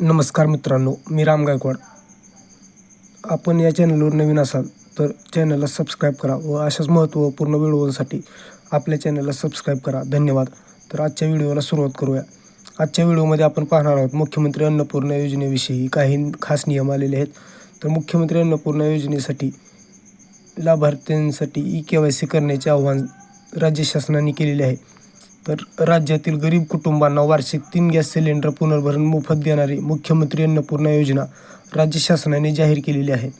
नमस्कार मित्रांनो मी राम गायकवाड. आपण या चॅनलवर नवीन असाल तर चॅनलला सबस्क्राईब करा व अशाच महत्त्वपूर्ण व्हिडिओसाठी आपल्या चॅनलला सबस्क्राईब करा. धन्यवाद. तर आजच्या व्हिडिओला सुरुवात करूया. आजच्या व्हिडिओमध्ये आपण पाहणार आहोत मुख्यमंत्री अन्नपूर्णा योजनेविषयी काही खास नियम आलेले आहेत. तर मुख्यमंत्री अन्नपूर्णा योजनेसाठी लाभार्थ्यांसाठी ई के वाय सी करण्याचे आव्हान राज्य शासनाने केलेले आहे. तर राज्यातील गरीब कुटुंबांना वार्षिक तीन गॅस सिलेंडर पुनर्भरण मोफत देणारी मुख्यमंत्री अन्नपूर्णा योजना राज्य शासनाने जाहीर केलेली आहे.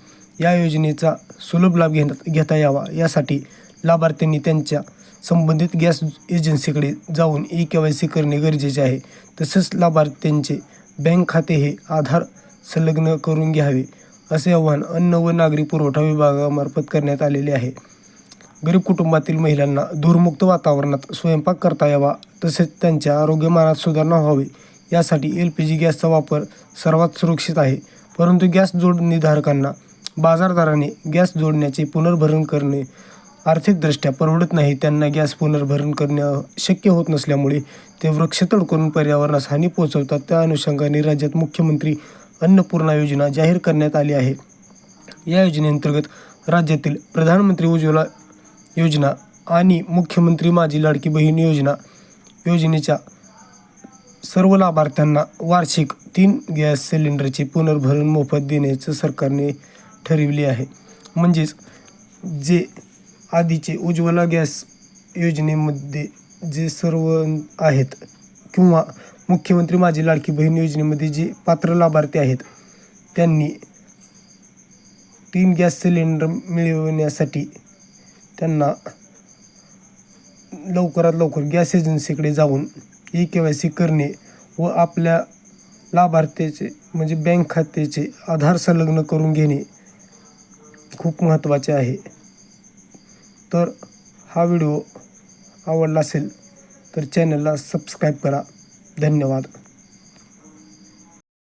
या योजनेचा सुलभ लाभ घेण्यात घेता यावा. यासाठी लाभार्थ्यांनी त्यांच्या संबंधित गॅस एजन्सीकडे जाऊन ई के वाय सी करणे गरजेचे आहे. तसेच लाभार्थ्यांचे बँक खाते हे आधार संलग्न करून घ्यावे असे आव्हान अन्न व नागरी पुरवठा विभागामार्फत करण्यात आलेले आहे. गरीब कुटुंबातील महिलांना धूरमुक्त वातावरणात स्वयंपाक करता यावा तसेच त्यांच्या आरोग्यमानात सुधारणा व्हावी. यासाठी एल पी जी गॅसचा वापर सर्वात सुरक्षित आहे. परंतु गॅस जोडणीधारकांना बाजारदाराने गॅस जोडण्याचे पुनर्भरण करणे आर्थिकदृष्ट्या परवडत नाही. त्यांना गॅस पुनर्भरण करणे शक्य होत नसल्यामुळे ते वृक्षतोड करून पर्यावरणास हानी पोहोचवतात. त्या अनुषंगाने राज्यात मुख्यमंत्री अन्नपूर्णा योजना जाहीर करण्यात आली आहे. या योजनेअंतर्गत राज्यातील प्रधानमंत्री उज्ज्वला योजना आणि मुख्यमंत्री माझी लाडकी बहीण योजना योजनेच्या सर्व लाभार्थ्यांना वार्षिक तीन गॅस सिलेंडरचे पुनर्भरण मोफत देण्याचं सरकारने ठरविले आहे. म्हणजेच जे आधीचे उज्ज्वला गॅस योजनेमध्ये जे सर्व आहेत किंवा मुख्यमंत्री माझी लाडकी बहीण योजनेमध्ये जे पात्र लाभार्थी आहेत त्यांनी तीन गॅस सिलेंडर मिळवण्यासाठी त्यांना लवकरात लवकर गॅस एजन्सीकडे जाऊन ई के वाय सी करणे व आपल्या लाभार्थ्याचे म्हणजे बँक खात्याचे आधार संलग्न करून घेणे खूप महत्त्वाचे आहे. तर हा व्हिडिओ आवडला असेल तर चॅनलला सबस्क्राईब करा. धन्यवाद.